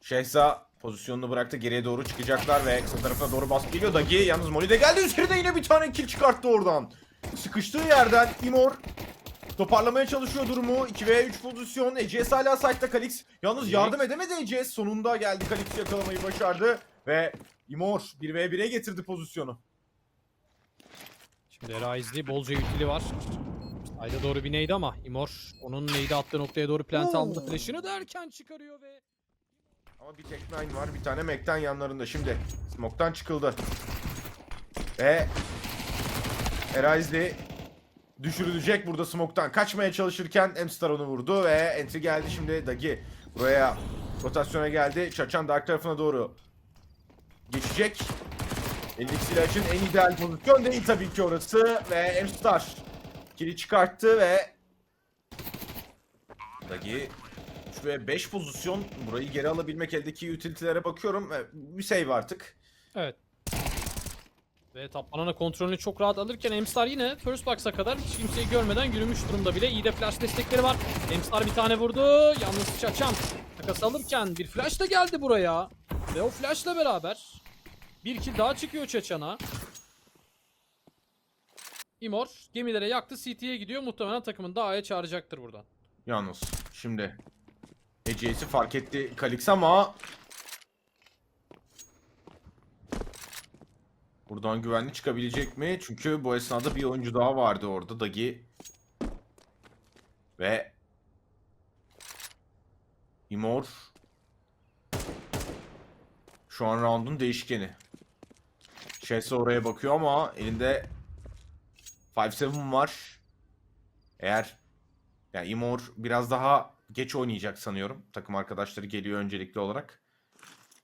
Şehza pozisyonunu bıraktı. Geriye doğru çıkacaklar ve kısa tarafına doğru baskı geliyor. Dagi yalnız Molly de geldi. Üzerinde yine bir tane kill çıkarttı oradan. Sıkıştığı yerden Imor toparlamaya çalışıyor durumu. 2 ve 3 pozisyon. ECS hala site'da Kalix. Yalnız yardım edemedi ECS. Sonunda geldi Kalix yakalamayı başardı. Ve Imor 1 ve 1'e getirdi pozisyonu. Şimdi Eraizli bolca yükili var. Ayda doğru bir neydi ama Imor onun neydi attığı noktaya doğru plant aldı. Flash'ını da erken çıkarıyor ve Ama bir tek nine var. Bir tane Mac'ten yanlarında. Şimdi smoke'tan çıkıldı. Ve Eraizli düşürülecek burada smoke'tan. Kaçmaya çalışırken Emstar onu vurdu ve entry geldi şimdi Dagi. Buraya rotasyona geldi. Çaçan Dark tarafına doğru geçecek. Eldeki silahın en ideal pozisyon değil tabii ki orası. Ve Emstar kili çıkarttı ve Dagi 3 ve 5 pozisyon. Burayı geri alabilmek eldeki utility'lere bakıyorum. E, Bir save artık. evet. Ve Top Banana kontrolünü çok rahat alırken Emstar yine First Box'a kadar hiç kimseyi görmeden yürümüş durumda bile. İyi de flash destekleri var. Emstar bir tane vurdu. Yalnız Çaçan takas alırken bir flash da geldi buraya. Ve o flashla beraber bir kill daha çıkıyor Çaçan'a. Imor gemilere yaktı. CT'ye gidiyor. Muhtemelen takımın daha A'ya çağıracaktır buradan. Yalnız şimdi Ece'si fark etti Kalix ama Buradan güvenli çıkabilecek mi? Çünkü bu esnada bir oyuncu daha vardı orada Dagi. Ve Imor şu an round'un değişkeni. Chelsea oraya bakıyor ama elinde 5-7 var. Eğer yani Imor biraz daha geç oynayacak sanıyorum. Takım arkadaşları geliyor öncelikli olarak.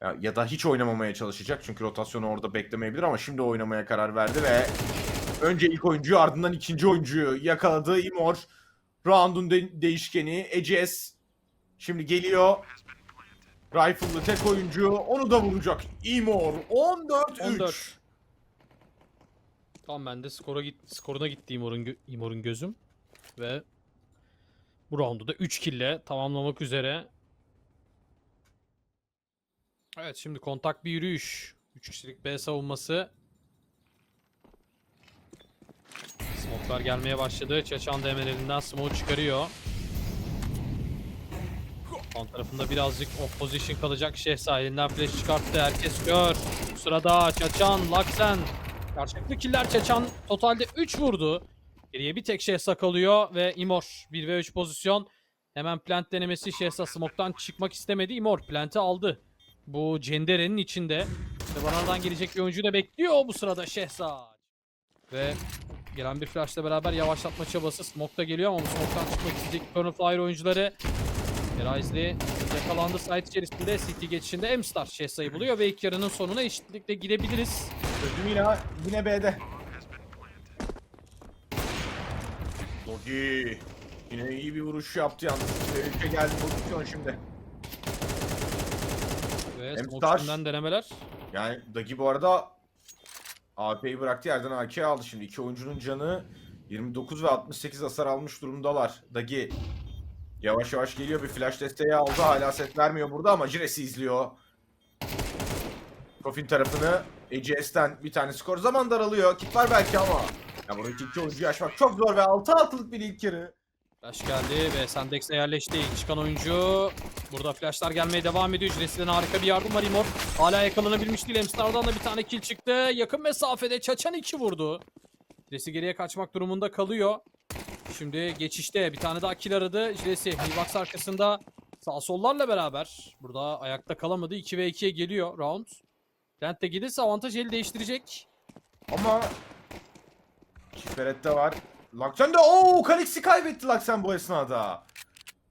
Ya, ya da hiç oynamamaya çalışacak. Çünkü rotasyonu orada beklemeyebilir ama şimdi oynamaya karar verdi ve önce ilk oyuncuyu ardından ikinci oyuncuyu yakaladı. Imor round'un de- değişkeni. ECS şimdi geliyor. Rifle'lı tek oyuncu onu da vuracak. Imor 14-3. 14. Tamam ben de skora git skoruna gitti Imor'un gö- Imor'un gözüm ve bu roundu da 3 kill'le tamamlamak üzere. Evet şimdi kontak bir yürüyüş. 3 kişilik B savunması. Smoke'lar gelmeye başladı. Çaçan da hemen smoke çıkarıyor. Son tarafında birazcık off position kalacak. Şehsa elinden flash çıkarttı. Herkes kör. Bu sırada Çaçan, Laksen. Karşılıklı killer Çaçan totalde 3 vurdu. Geriye bir tek Şehsa kalıyor ve Imor 1 ve 3 pozisyon. Hemen plant denemesi Şehsa smoke'tan çıkmak istemedi. Imor plant'i aldı. Bu Cendere'nin içinde. Ve Banar'dan gelecek bir oyuncu da bekliyor bu sırada Şehsa. Ve gelen bir flashla beraber yavaşlatma çabası. Smoke da geliyor ama bu smoke'tan çıkmak isteyecek Kernel Fire oyuncuları. Eraizli yakalandı site içerisinde City geçişinde Emstar Şehza'yı buluyor ve ilk yarının sonuna eşitlikle gidebiliriz. Yine, yine B'de. Dogi. Yine iyi bir vuruş yaptı yalnız. Tehlike geldi pozisyon şimdi. Ve Emstar. smoke üstünden denemeler. Yani Dagi bu arada AP'yi bıraktı yerden AK aldı şimdi. İki oyuncunun canı 29 ve 68 hasar almış durumdalar. Dagi yavaş yavaş geliyor bir flash desteği aldı. Hala set vermiyor burada ama Jires'i izliyor. Coffin tarafını ECS'ten bir tane skor zaman daralıyor. Kit var belki ama. Ya buradaki iki oyuncuyu aşmak çok zor ve 6 altılık bir ilk yarı. Flash geldi ve Sandex'e yerleşti. İlk çıkan oyuncu. Burada flashlar gelmeye devam ediyor. Jres'den harika bir yardım var Imor. Hala yakalanabilmiş değil. Emstar'dan da bir tane kill çıktı. Yakın mesafede Çaçan 2 vurdu. Jres'i geriye kaçmak durumunda kalıyor. Şimdi geçişte bir tane daha kill aradı. Jres'i Hilbox arkasında sağ sollarla beraber. Burada ayakta kalamadı. 2 ve 2'ye geliyor round. Plant de gelirse avantaj eli değiştirecek. Ama Çift Beret'te var. Laksen de ooo Kalix'i kaybetti Laksen bu esnada.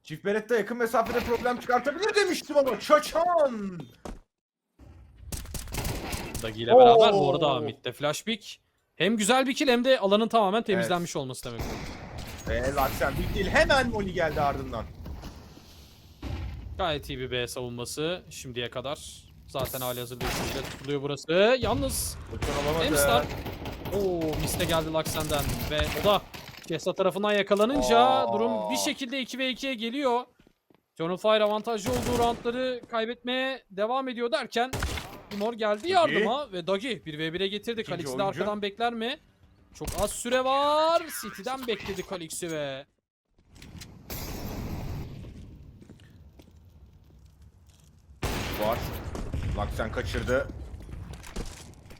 Çift Beret'te yakın mesafede problem çıkartabilir demiştim ama Çaçan. Dagi ile beraber bu arada midde flash pick. Hem güzel bir kill hem de alanın tamamen temizlenmiş olması demek. Ve Laksen büyük değil hemen Molly geldi ardından. Gayet iyi bir B savunması şimdiye kadar. Zaten hali hazırda üçüncüyle tutuluyor burası. Yalnız. Emstar. Oo miste geldi Laksen'den ve o da Kesa tarafından yakalanınca Aa. durum bir şekilde 2 ve 2'ye geliyor. Eternal Fire avantajlı olduğu roundları kaybetmeye devam ediyor derken Timor geldi yardıma ve Dagi 1v1'e getirdi. Kalix'i de arkadan bekler mi? Çok az süre var. City'den bekledi Kalix'i ve Var. Laksen kaçırdı.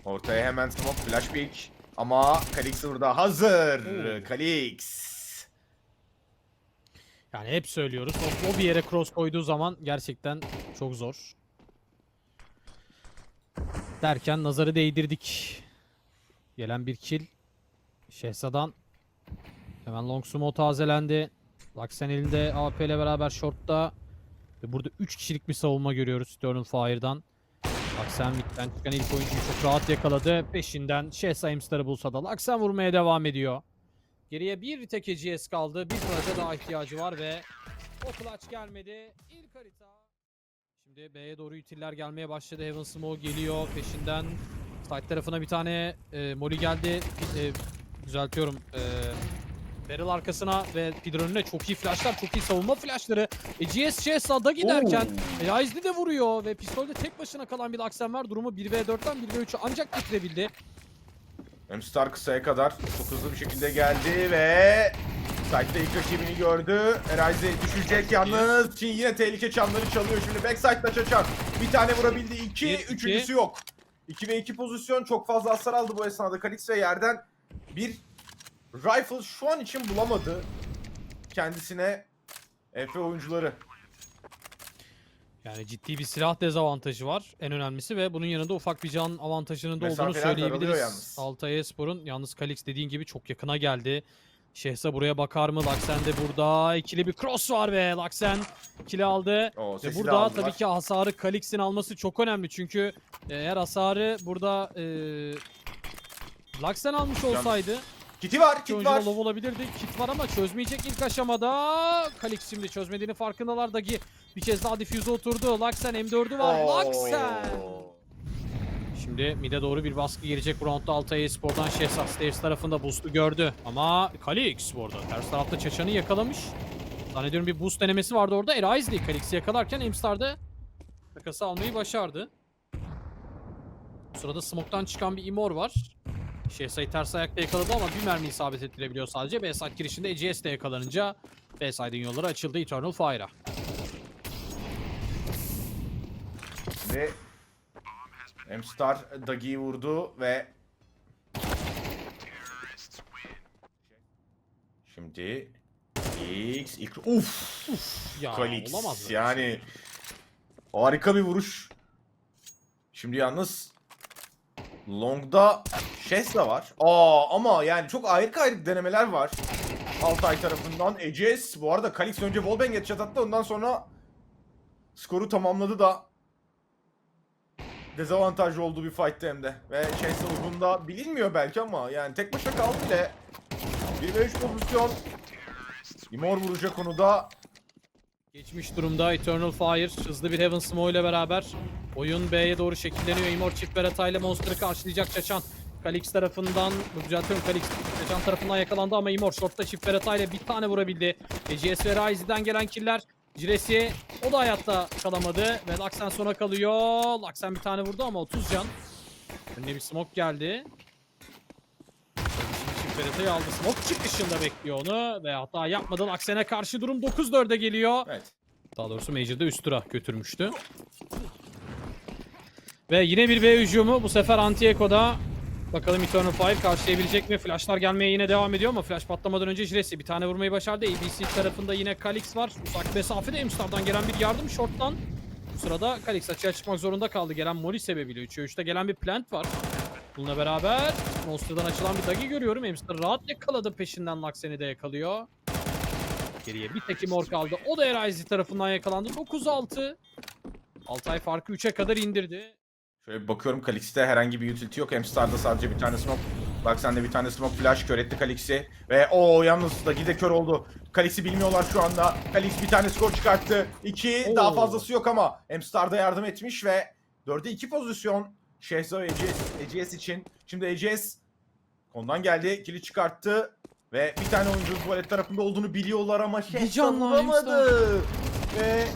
Ortaya hemen smoke flash pick. Ama Kalix burada hazır. Oo. Kalix. yani hep söylüyoruz. O, o bir yere cross koyduğu zaman gerçekten çok zor. Derken nazarı değdirdik. Gelen bir kill. Şehzad'dan hemen long sumo tazelendi. Laksen elinde AP ile beraber shortta. Ve burada 3 kişilik bir savunma görüyoruz Eternal Fire'dan. Laksen midden çıkan ilk oyuncuyu çok rahat yakaladı. Peşinden Şehza Imstar'ı bulsa da Laksen vurmaya devam ediyor. Geriye bir tek EGS kaldı. Bir clutch'a daha ihtiyacı var ve o clutch gelmedi. İlk harita. Şimdi B'ye doğru utiller gelmeye başladı. Heaven Smoke geliyor. Peşinden side tarafına bir tane e, Molly geldi. E, düzeltiyorum. E, Barrel arkasına ve Pider önüne çok iyi flashlar, çok iyi savunma flashları. E, GS Şehzada giderken Reisli de vuruyor ve pistolde tek başına kalan bir Aksen var. Durumu 1v4'ten 1v3'e ancak getirebildi. Emstar kısaya kadar çok hızlı bir şekilde geldi ve Side'da ilk rakibini gördü. Erayze düşecek yalnız. Çin yine tehlike çanları çalıyor. Şimdi backside'da çaçar. Bir tane vurabildi. iki. Bir, iki. Üçüncüsü yok. 2 ve 2 pozisyon. Çok fazla hasar aldı bu esnada. Kalix ve yerden bir rifle şu an için bulamadı. Kendisine Efe oyuncuları. Yani ciddi bir silah dezavantajı var en önemlisi ve bunun yanında ufak bir can avantajının da olduğunu Mesafeler söyleyebiliriz. Altay Espor'un yalnız Kalix dediğin gibi çok yakına geldi. Şehsa buraya bakar mı? Laksen de burada. ikili bir cross var ve Laksen kili aldı. O Ve burada tabii ki hasarı Kalix'in alması çok önemli. Çünkü e, eğer hasarı burada e, Laksen almış olsaydı Kiti var, kit var. low olabilirdi. Kit var ama çözmeyecek ilk aşamada. Kalix şimdi çözmediğini farkındalar. Dagi bir kez daha diffuse oturdu. Laksen M4'ü var. Laksen. Oo. Şimdi mid'e doğru bir baskı gelecek bu roundda Altay Espor'dan Şehzat Stairs tarafında boost'u gördü. Ama Kalix bu arada ters tarafta Çaçan'ı yakalamış. Zannediyorum bir boost denemesi vardı orada. Eraizli Kalix'i yakalarken Emstar'da takası almayı başardı. Bu sırada smoke'tan çıkan bir Imor var. Şehza'yı ters ayakta yakaladı ama bir mermi isabet ettirebiliyor sadece. B-side girişinde EGS de yakalanınca B-side'in yolları açıldı Eternal Fire'a. Ve Emstar Dagi'yi vurdu ve Şimdi X ilk uf Ya Kalix olamaz yani harika bir vuruş. Şimdi yalnız Long'da Shesla var. Aa ama yani çok ayrı ayrı denemeler var. Altay tarafından Eces bu arada Kalix önce Wallbang headshot attı ondan sonra skoru tamamladı da dezavantajlı olduğu bir fight'te hem de. Ve Shesla uzunda bilinmiyor belki ama yani tek başına kaldı bile. 1 ve 3 pozisyon. Imor vuracak onu da Geçmiş durumda Eternal Fire hızlı bir Heaven Smoke ile beraber oyun B'ye doğru şekilleniyor. Imor çift Beretta ile Monster'ı karşılayacak Çaçan. Kalix tarafından, bu düzeltiyorum Kalix Çaçan tarafından yakalandı ama Imor shortta çift Beretta ile bir tane vurabildi. EGS ve Ryze'den gelen killer. Ciresi o da hayatta kalamadı ve Laksen sona kalıyor. Laksen bir tane vurdu ama 30 can. Önüne bir smoke geldi. Beretta'yı aldı. Smoke çıkışında bekliyor onu ve hata yapmadan Laksen'e karşı durum 9-4'e geliyor. evet. Daha doğrusu Major'da üst tura götürmüştü. Ve yine bir B hücumu bu sefer Antieko'da. Bakalım Eternal Fire karşılayabilecek mi? Flashlar gelmeye yine devam ediyor ama flash patlamadan önce Jiracy bir tane vurmayı başardı. ABC tarafında yine Kalix var. Uzak mesafede Emstar'dan gelen bir yardım short'tan. Bu sırada Kalix açığa çıkmak zorunda kaldı. Gelen Molly sebebiyle 3'e 3'te gelen bir plant var. Bununla beraber Monster'dan açılan bir dagi görüyorum. Emstar rahat yakaladı peşinden Laksen'i de yakalıyor. Geriye bir tek Imor kaldı. O da Eraizi tarafından yakalandı. 9-6. Altay farkı 3'e kadar indirdi. Şöyle bir bakıyorum Kalix'te herhangi bir utility yok. Emstar'da sadece bir tane smoke. Bak sende bir tane smoke flash kör etti Kalix'i. Ve o yalnız da gide kör oldu. Kalix'i bilmiyorlar şu anda. Kalix bir tane skor çıkarttı. 2 Oo. daha fazlası yok ama Emstar da yardım etmiş ve 4'e 2 pozisyon. Şehzo Ece's için. Şimdi Ece's ondan geldi. Kili çıkarttı. Ve bir tane oyuncu tuvalet tarafında olduğunu biliyorlar ama Şehzo vuramadı. Ve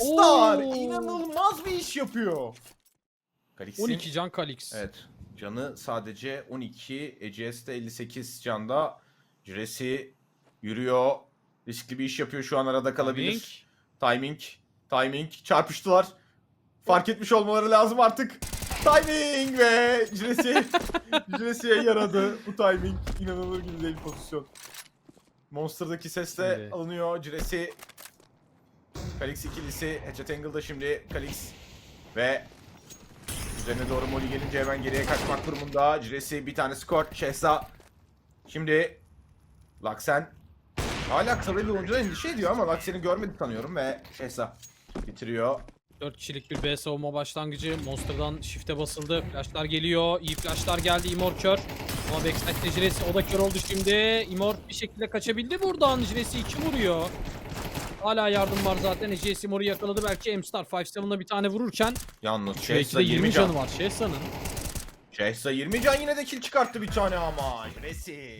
Oo. inanılmaz bir iş yapıyor. Kalix'in 12 can Kalix. Evet. Canı sadece 12. ECS de 58 canda. Juresi yürüyor. Riskli bir iş yapıyor şu an arada kalabilir. Timing. Timing. Çarpıştılar. Fark etmiş olmaları lazım artık. Timing ve Juresi Juresi'ye yaradı. Bu timing inanılır gibi değil pozisyon. Monster'daki ses de Şimdi. alınıyor. Juresi Kalix ikilisi. Hatchet Angle'da şimdi Kalix ve Üzerine doğru Molly gelince hemen geriye kaçmak durumunda. Juresi bir tane skor. Şehza. Şimdi Laksen hala kısa bir oyuncudan endişe ediyor ama Laksen'i görmedi sanıyorum ve Şehza bitiriyor. 4 kişilik bir B savunma başlangıcı. Monster'dan shift'e basıldı. Flashlar geliyor. İyi flashlar geldi. Imor kör. Ama backside'de Jiresi o da kör oldu şimdi. Imor bir şekilde kaçabildi buradan. Jiresi 2 vuruyor. Hala yardım var zaten. Jiresi Imor'u yakaladı. Belki M-Star 5-7'da bir tane vururken. Yalnız de 20 20 can. canı var Şehza'nın. Şehza 20 can yine de kill çıkarttı bir tane ama. Side